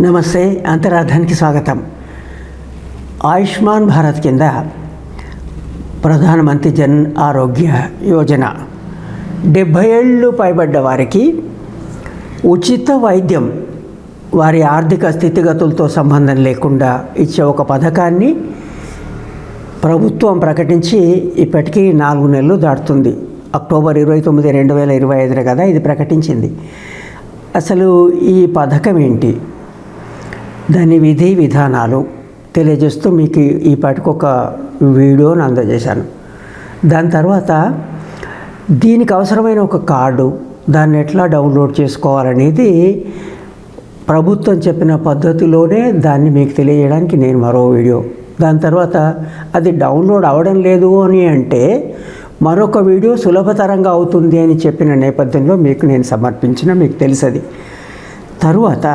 నమస్తే అంతరార్థానికి స్వాగతం. ఆయుష్మాన్ భారత్ కింద ప్రధానమంత్రి జన్ ఆరోగ్య యోజన. డెబ్భై ఏళ్ళు పైబడ్డ వారికి ఉచిత వైద్యం వారి ఆర్థిక స్థితిగతులతో సంబంధం లేకుండా ఇచ్చే ఒక పథకాన్ని ప్రభుత్వం ప్రకటించి ఇప్పటికీ నాలుగు నెలలు దాటుతుంది. అక్టోబర్ ఇరవై తొమ్మిది రెండు వేల ఇరవై ఐదున కదా ఇది ప్రకటించింది. అసలు ఈ పథకం ఏంటి? దాని విధి విధానాలు తెలియజేస్తూ మీకు ఈ పాటికి ఒక వీడియోని అందజేశాను. దాని తర్వాత దీనికి అవసరమైన ఒక కార్డు దాన్ని ఎట్లా డౌన్లోడ్ చేసుకోవాలనేది ప్రభుత్వం చెప్పిన పద్ధతిలోనే దాన్ని మీకు తెలియజేయడానికి నేను మరో వీడియో. దాని తర్వాత అది డౌన్లోడ్ అవ్వడం లేదు అని అంటే మరొక వీడియో సులభతరంగా అవుతుంది అని చెప్పిన నేపథ్యంలో మీకు నేను సమర్పించిన మీకు తెలుసది. తరువాత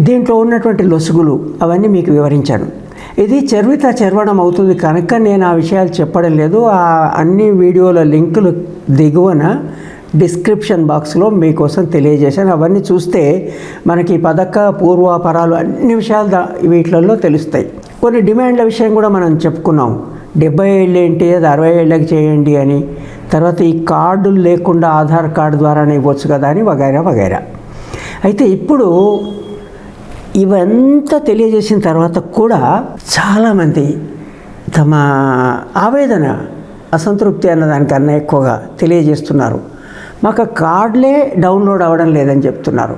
దీంట్లో ఉన్నటువంటి లొసుగులు అవన్నీ మీకు వివరించాను. ఇది చర్విత చర్వణం అవుతుంది కనుక నేను ఆ విషయాలు చెప్పడం లేదు. ఆ అన్ని వీడియోల లింకులు దిగువన డిస్క్రిప్షన్ బాక్స్లో మీకోసం తెలియజేశాను. అవన్నీ చూస్తే మనకి పదక పథక పూర్వాపరాలు అన్ని విషయాలు వీటిలలో తెలుస్తాయి. కొన్ని డిమాండ్ల విషయం కూడా మనం చెప్పుకున్నాం. డెబ్బై ఏళ్ళు ఏంటి? అది అరవై ఏళ్ళకి చేయండి అని. తర్వాత ఈ కార్డులు లేకుండా ఆధార్ కార్డు ద్వారానే ఇవ్వచ్చు కదా అని వగైరా వగైరా. అయితే ఇప్పుడు ఇవంతా తెలియజేసిన తర్వాత కూడా చాలామంది తమ ఆవేదన అసంతృప్తి అన్న దానికన్నా ఎక్కువగా తెలియజేస్తున్నారు. మాకు కార్డులే డౌన్లోడ్ అవ్వడం లేదని చెప్తున్నారు.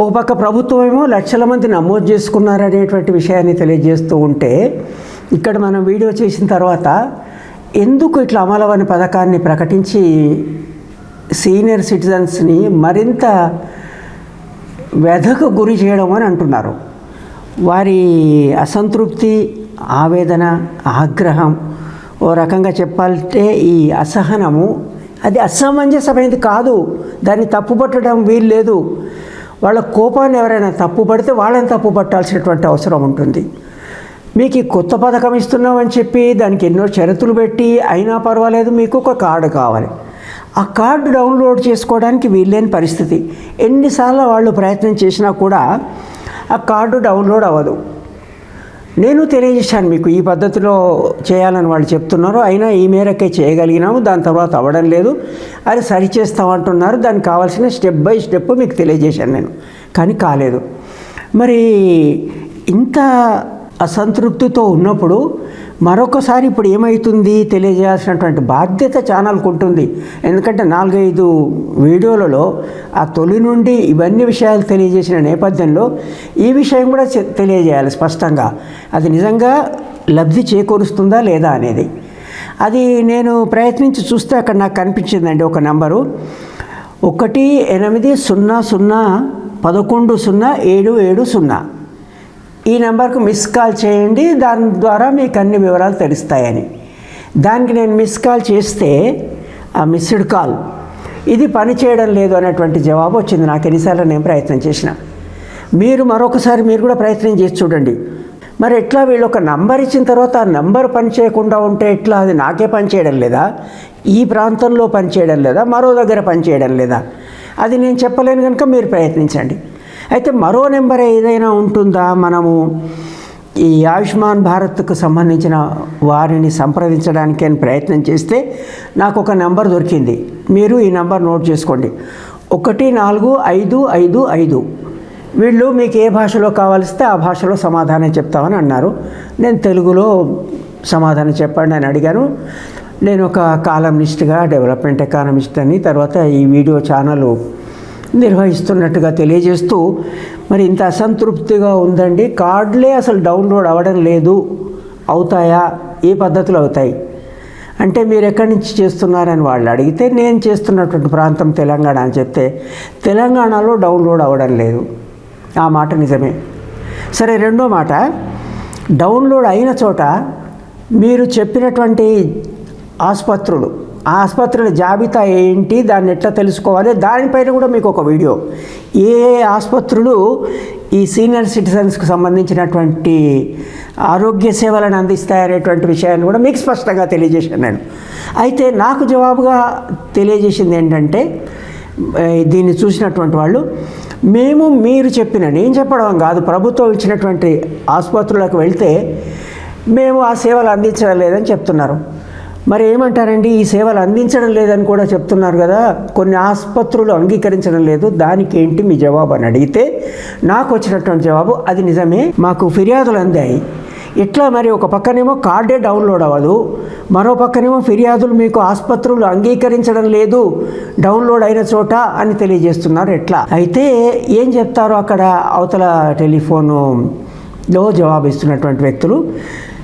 ఒక పక్క ప్రభుత్వం ఏమో లక్షల మంది నమోదు చేసుకున్నారనేటువంటి విషయాన్ని తెలియజేస్తూ ఉంటే ఇక్కడ మనం వీడియో చేసిన తర్వాత ఎందుకు ఇట్లా అమలవని పథకాన్ని ప్రకటించి సీనియర్ సిటిజన్స్ని మరింత వ్యధకు గురి చేయడం అని అంటున్నారు. వారి అసంతృప్తి ఆవేదన ఆగ్రహం ఓ రకంగా చెప్పాలంటే ఈ అసహనము అది అసమంజసమైనది కాదు. దాన్ని తప్పుపట్టడం వీలు లేదు. వాళ్ళ కోపాన్ని ఎవరైనా తప్పుపడితే వాళ్ళని తప్పు పట్టాల్సినటువంటి అవసరం ఉంటుంది. మీకు ఈ కొత్త పథకం ఇస్తున్నామని చెప్పి దానికి ఎన్నో షరతులు పెట్టి అయినా పర్వాలేదు మీకు ఒక కార్డు కావాలి. ఆ కార్డు డౌన్లోడ్ చేసుకోవడానికి వీల్లేని పరిస్థితి. ఎన్నిసార్లు వాళ్ళు ప్రయత్నం చేసినా కూడా ఆ కార్డు డౌన్లోడ్ అవ్వదు. నేను తెలియజేశాను మీకు ఈ పద్ధతిలో చేయాలని వాళ్ళు చెప్తున్నారు. అయినా ఈ మేరకే చేయగలిగినాము దాని తర్వాత అవ్వడం లేదు. అది సరిచేస్తామంటున్నారు దానికి కావాల్సిన స్టెప్ బై స్టెప్ మీకు తెలియజేశాను నేను. కానీ కాలేదు. మరి ఇంత అసంతృప్తితో ఉన్నప్పుడు మరొకసారి ఇప్పుడు ఏమవుతుంది తెలియజేయాల్సినటువంటి బాధ్యత ఛానల్కి ఉంటుంది ఎందుకంటే నాలుగైదు వీడియోలలో ఆ తొలి నుండి ఇవన్నీ విషయాలు తెలియజేసిన నేపథ్యంలో ఈ విషయం కూడా తెలియజేయాలి స్పష్టంగా. అది నిజంగా లబ్ధి చేకూరుస్తుందా లేదా అనేది. అది నేను ప్రయత్నించి చూస్తే అక్కడ నాకు కనిపించిందండి ఒక నంబరు. ఒకటి ఎనిమిది సున్నా సున్నా పదకొండు సున్నా ఏడు ఏడు సున్నా. ఈ నెంబర్కు మిస్ కాల్ చేయండి. దాని ద్వారా మీకు అన్ని వివరాలు తెలుస్తాయని. దానికి నేను మిస్ కాల్ చేస్తే ఆ మిస్డ్ కాల్ ఇది పని చేయడం లేదు అనేటువంటి జవాబు వచ్చింది. నాకు ఎన్నిసార్లు నేను ప్రయత్నం చేసిన. మీరు మరొకసారి మీరు కూడా ప్రయత్నం చేసి చూడండి. మరి ఎట్లా వీళ్ళు ఒక నంబర్ ఇచ్చిన తర్వాత ఆ నంబర్ పని చేయకుండా ఉంటే ఎట్లా? అది నాకే పని చేయడం లేదా? ఈ ప్రాంతంలో పని చేయడం లేదా? మరో దగ్గర పని చేయడం లేదా? అది నేను చెప్పలేను కనుక మీరు ప్రయత్నించండి. అయితే మరో నెంబర్ ఏదైనా ఉంటుందా మనము? ఈ ఆయుష్మాన్ భారత్కు సంబంధించిన వారిని సంప్రదించడానికి అని ప్రయత్నం చేస్తే నాకు ఒక నెంబర్ దొరికింది. మీరు ఈ నెంబర్ నోట్ చేసుకోండి. ఒకటి నాలుగు ఐదు ఐదు ఐదు. వీళ్ళు మీకు ఏ భాషలో కావాలిస్తే ఆ భాషలో సమాధానం చెప్తామని అన్నారు. నేను తెలుగులో సమాధానం చెప్పండి అని అడిగాను. నేను ఒక కాలమిస్ట్గా డెవలప్మెంట్ ఎకానమిస్ట్ అని తర్వాత ఈ వీడియో ఛానల్ నిర్వహిస్తున్నట్టుగా తెలియజేస్తూ మరి ఇంత అసంతృప్తిగా ఉందండి. కార్డులే అసలు డౌన్లోడ్ అవ్వడం లేదు. అవుతాయా? ఏ పద్ధతులు అవుతాయి? అంటే మీరు ఎక్కడి నుంచి చేస్తున్నారని వాళ్ళు అడిగితే నేను చేస్తున్నటువంటి ప్రాంతం తెలంగాణ అని చెప్తే తెలంగాణలో డౌన్లోడ్ అవ్వడం లేదు. ఆ మాట నిజమే. సరే రెండో మాట డౌన్లోడ్ అయిన చోట మీరు చెప్పినటువంటి ఆసుపత్రులు ఆసుపత్రుల జాబితా ఏంటి దాన్ని ఎట్లా తెలుసుకోవాలి దానిపైన కూడా మీకు ఒక వీడియో. ఏ ఆసుపత్రులు ఈ సీనియర్ సిటిజన్స్కి సంబంధించినటువంటి ఆరోగ్య సేవలను అందిస్తాయనేటువంటి విషయాన్ని కూడా మీకు స్పష్టంగా తెలియజేశాను నేను. అయితే నాకు జవాబుగా తెలియజేసింది ఏంటంటే దీన్ని చూసినటువంటి వాళ్ళు మేము మీరు చెప్పిన నేను చెప్పడం కాదు ప్రభుత్వం ఇచ్చినటువంటి ఆసుపత్రులకు వెళ్తే మేము ఆ సేవలు అందించడం లేదని చెప్తున్నారు. మరి ఏమంటారండి ఈ సేవలు అందించడం లేదని కూడా చెప్తున్నారు కదా. కొన్ని ఆసుపత్రులు అంగీకరించడం లేదు. దానికి ఏంటి మీ జవాబు అని అడిగితే నాకు వచ్చినటువంటి జవాబు అది నిజమే. మాకు ఫిర్యాదులు అందాయి. ఇట్లా మరి ఒక పక్కనేమో కార్డే డౌన్లోడ్ అవ్వదు. మరో పక్కనేమో ఫిర్యాదులు మీకు ఆసుపత్రులు అంగీకరించడం లేదు. డౌన్లోడ్ అయిన చోట అని తెలియజేస్తున్నారు. ఎట్లా? అయితే ఏం చెప్తారో అక్కడ? అవతల టెలిఫోన్లో జవాబు ఇస్తున్నటువంటి వ్యక్తులు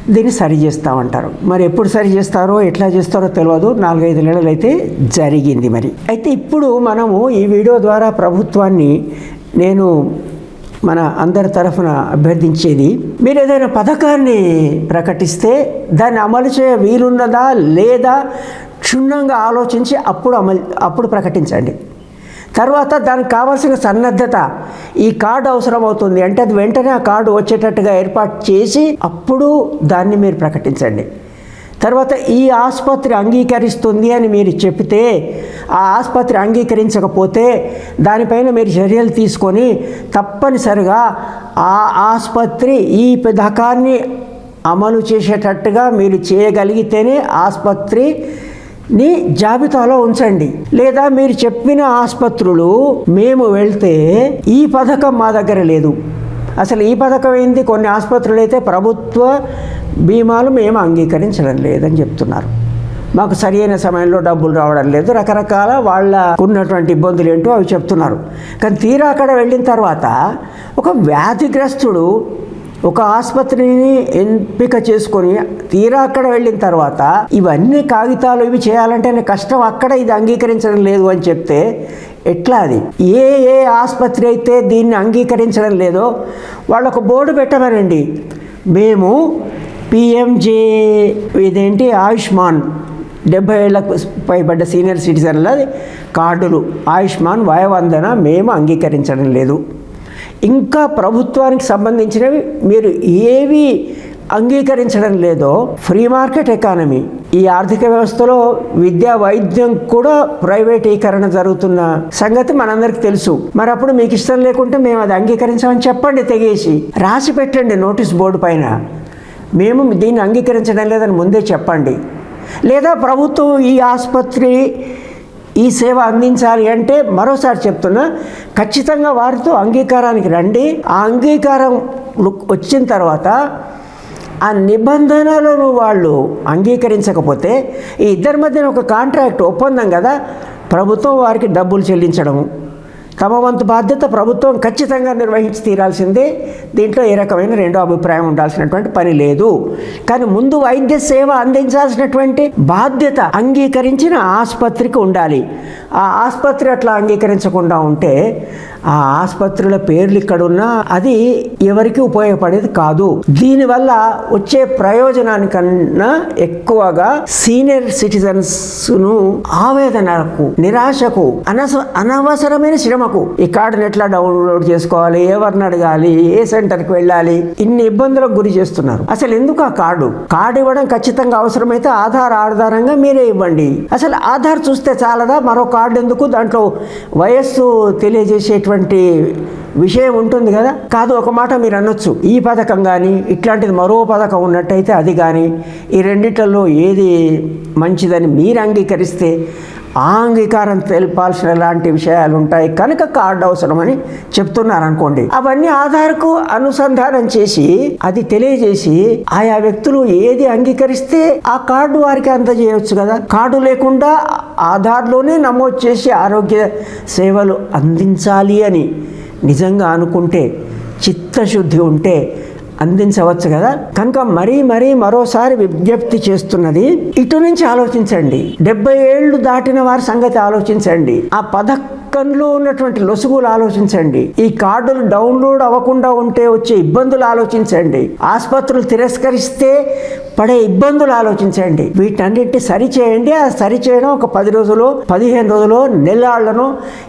దీన్ని సరి చేస్తామంటారు. మరి ఎప్పుడు సరి చేస్తారో ఎట్లా చేస్తారో తెలియదు నాలుగైదు నెలలు అయితే జరిగింది మరి. అయితే ఇప్పుడు మనము ఈ వీడియో ద్వారా ప్రభుత్వాన్ని నేను మన అందరి తరఫున అభ్యర్థించేది మీరు ఏదైనా పథకాన్ని ప్రకటిస్తే దాన్ని అమలు చేయ వీలున్నదా లేదా క్షుణ్ణంగా ఆలోచించి అప్పుడు అమలు అప్పుడు ప్రకటించండి. తర్వాత దానికి కావాల్సిన సన్నద్ధత. ఈ కార్డు అవసరం అవుతుంది అంటే అది వెంటనే ఆ కార్డు వచ్చేటట్టుగా ఏర్పాటు చేసి అప్పుడు దాన్ని మీరు ప్రకటించండి. తర్వాత ఈ ఆసుపత్రి అంగీకరిస్తుంది అని మీరు చెప్తే ఆ ఆసుపత్రి అంగీకరించకపోతే దానిపైన మీరు చర్యలు తీసుకొని తప్పనిసరిగా ఆ ఆసుపత్రి ఈ పథకాన్ని అమలు చేసేటట్టుగా మీరు చేయగలిగితేనే ఆసుపత్రి ని జాబితాలో ఉంచండి. లేదా మీరు చెప్పిన ఆసుపత్రులు మేము వెళ్తే ఈ పథకం మా దగ్గర లేదు. అసలు ఈ పథకం ఏంది? కొన్ని ఆసుపత్రులు అయితే ప్రభుత్వ బీమాలు మేము అంగీకరించడం లేదని చెప్తున్నారు. మాకు సరైన సమయంలో డబ్బులు రావడం లేదు. రకరకాల వాళ్ళ ఉన్నటువంటి ఇబ్బందులు ఏంటో అవి చెప్తున్నారు. కానీ తీరా అక్కడ వెళ్ళిన తర్వాత ఒక వ్యాధిగ్రస్తుడు ఒక ఆసుపత్రిని ఎంపిక చేసుకొని తీరా అక్కడ వెళ్ళిన తర్వాత ఇవన్నీ కాగితాలు ఇవి చేయాలంటే కష్టం అక్కడ ఇది అంగీకరించడం లేదు అని చెప్తే ఎట్లా అది? ఏ ఏ ఆసుపత్రి అయితే దీన్ని అంగీకరించడం లేదో వాళ్ళొక బోర్డు పెట్టమనండి. మేము పిఎంజే ఇదేంటి ఆయుష్మాన్ డెబ్బై ఏళ్ళకు పైబడ్డ సీనియర్ సిటిజన్ల కార్డులు ఆయుష్మాన్ వయవందన మేము అంగీకరించడం లేదు. ఇంకా ప్రభుత్వానికి సంబంధించినవి మీరు ఏవి అంగీకరించడం లేదో ఫ్రీ మార్కెట్ ఎకానమీ ఈ ఆర్థిక వ్యవస్థలో విద్యా వైద్యం కూడా ప్రైవేటీకరణ జరుగుతున్న సంగతి మనందరికి తెలుసు. మరి అప్పుడు మీకు ఇష్టం లేకుంటే మేము అది అంగీకరించామని చెప్పండి తెగేసి రాసి పెట్టండి నోటీస్ బోర్డు పైన. మేము దీన్ని అంగీకరించడం లేదని ముందే చెప్పండి. లేదా ప్రభుత్వం ఈ ఆసుపత్రి ఈ సేవ అందించాలి అంటే మరోసారి చెప్తున్నా ఖచ్చితంగా వారితో అంగీకారానికి రండి. ఆ అంగీకారం వచ్చిన తర్వాత ఆ నిబంధనలను వాళ్ళు అంగీకరించకపోతే ఈ ఇద్దరి మధ్యన ఒక కాంట్రాక్ట్ ఒప్పందం కదా ప్రభుత్వం వారికి డబ్బులు చెల్లించడము. తమ వంతు బాధ్యత ప్రభుత్వం ఖచ్చితంగా నిర్వహించి తీరాల్సిందే. దీంట్లో ఏ రకమైన రెండో అభిప్రాయం ఉండాల్సినటువంటి పని లేదు. కానీ ముందు వైద్య సేవ అందించాల్సినటువంటి బాధ్యత అంగీకరించిన ఆసుపత్రికి ఉండాలి. ఆ ఆసుపత్రి అట్లా అంగీకరించకుండా ఉంటే ఆ ఆసుపత్రుల పేర్లు ఇక్కడున్నా అది ఎవరికి ఉపయోగపడేది కాదు. దీనివల్ల వచ్చే ప్రయోజనానికన్నా ఎక్కువగా సీనియర్ సిటిజన్స్ను ఆవేదనకు నిరాశకు అనవసరమైన అనవసరమైన మాకు ఈ కార్డును ఎట్లా డౌన్లోడ్ చేసుకోవాలి ఎవరిని అడగాలి ఏ సెంటర్కి వెళ్ళాలి ఇన్ని ఇబ్బందులకు గురి చేస్తున్నారు. అసలు ఎందుకు ఆ కార్డు? కార్డు ఇవ్వడం ఖచ్చితంగా అవసరమైతే ఆధార్ ఆధారంగా మీరే ఇవ్వండి. అసలు ఆధార్ చూస్తే చాలదా? మరో కార్డు ఎందుకు? దాంట్లో వయస్సు తెలియజేసేటువంటి విషయం ఉంటుంది కదా? కాదు ఒక మాట మీరు అనొచ్చు. ఈ పథకం కానీ ఇట్లాంటిది మరో పథకం ఉన్నట్టయితే అది కానీ ఈ రెండిట్లలో ఏది మంచిదని మీరు అంగీకరిస్తే అంగీకారం తెలపాల్సిన లాంటి విషయాలు ఉంటాయి కనుక కార్డు అవసరమని చెప్తున్నారు అనుకోండి అవన్నీ ఆధార్కు అనుసంధానం చేసి అది తెలియజేసి ఆయా వ్యక్తులు ఏది అంగీకరిస్తే ఆ కార్డు వారికి అందజేయవచ్చు కదా. కార్డు లేకుండా ఆధార్లోనే నమోదు చేసి ఆరోగ్య సేవలు అందించాలి అని నిజంగా అనుకుంటే చిత్తశుద్ధి ఉంటే అందించవచ్చు కదా? కనుక మరీ మరీ మరోసారి విజ్ఞప్తి చేస్తున్నది ఇటు నుంచి ఆలోచించండి. డెబ్బై ఏళ్ళు దాటిన వారి సంగతి ఆలోచించండి. ఆ పథకంలో ఉన్నటువంటి లొసుగులు ఆలోచించండి. ఈ కార్డులు డౌన్లోడ్ అవ్వకుండా ఉంటే వచ్చే ఇబ్బందులు ఆలోచించండి. ఆసుపత్రులు తిరస్కరిస్తే పడే ఇబ్బందులు ఆలోచించండి. వీటన్నిటిని సరి చేయండి. ఆ సరి చేయడం ఒక పది రోజులు పదిహేను రోజులు నెలాళ్ళను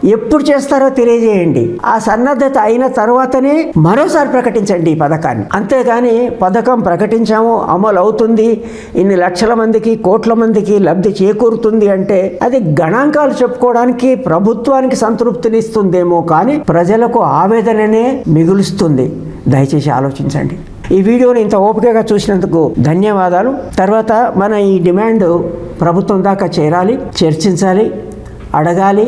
ఎప్పుడు చేస్తారో తెలియజేయండి. ఆ సన్నద్ధత అయిన తర్వాతనే మరోసారి ప్రకటించండి ఈ పథకాన్ని. అంతేగాని పథకం ప్రకటించాము అమలు అవుతుంది. ఇన్ని లక్షల మందికి కోట్ల మందికి లబ్ధి చేకూరుతుంది అంటే అది గణాంకాలు చెప్పుకోవడానికి ప్రభుత్వానికి ప్రభుత్వానికి సంతృప్తినిస్తుందేమో కానీ ప్రజలకు ఆవేదననే మిగులుస్తుంది. దయచేసి ఆలోచించండి. ఈ వీడియోని ఇంత ఓపికగా చూసినందుకు ధన్యవాదాలు. తర్వాత మన ఈ డిమాండ్ ప్రభుత్వం దాకా చేరాలి చర్చించాలి అడగాలి.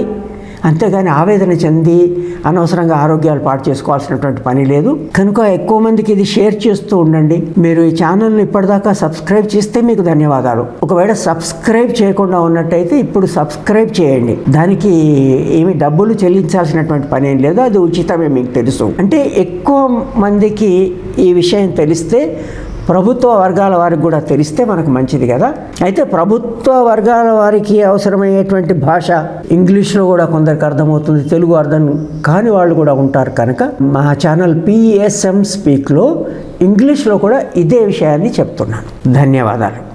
అంతేగాని ఆవేదన చెంది అనవసరంగా ఆరోగ్యాలు పాటు చేసుకోవాల్సినటువంటి పని లేదు. కనుక ఎక్కువ మందికి ఇది షేర్ చేస్తూ ఉండండి. మీరు ఈ ఛానల్ని ఇప్పటిదాకా సబ్స్క్రైబ్ చేస్తే మీకు ధన్యవాదాలు. ఒకవేళ సబ్స్క్రైబ్ చేయకుండా ఉన్నట్టయితే ఇప్పుడు సబ్స్క్రైబ్ చేయండి. దానికి ఏమి డబ్బులు చెల్లించాల్సినటువంటి పని ఏం లేదు. అది ఉచితమే మీకు తెలుసు. అంటే ఎక్కువ మందికి ఈ విషయం తెలిస్తే ప్రభుత్వ వర్గాల వారికి కూడా తెలిస్తే మనకు మంచిది కదా? అయితే ప్రభుత్వ వర్గాల వారికి అవసరమయ్యేటువంటి భాష ఇంగ్లీష్లో కూడా కొందరికి అర్థమవుతుంది తెలుగు అర్థం కాని వాళ్ళు కూడా ఉంటారు కనుక మా ఛానల్ పిఎస్ఎం స్పీక్లో ఇంగ్లీష్లో కూడా ఇదే విషయాన్ని చెప్తున్నాను. ధన్యవాదాలు.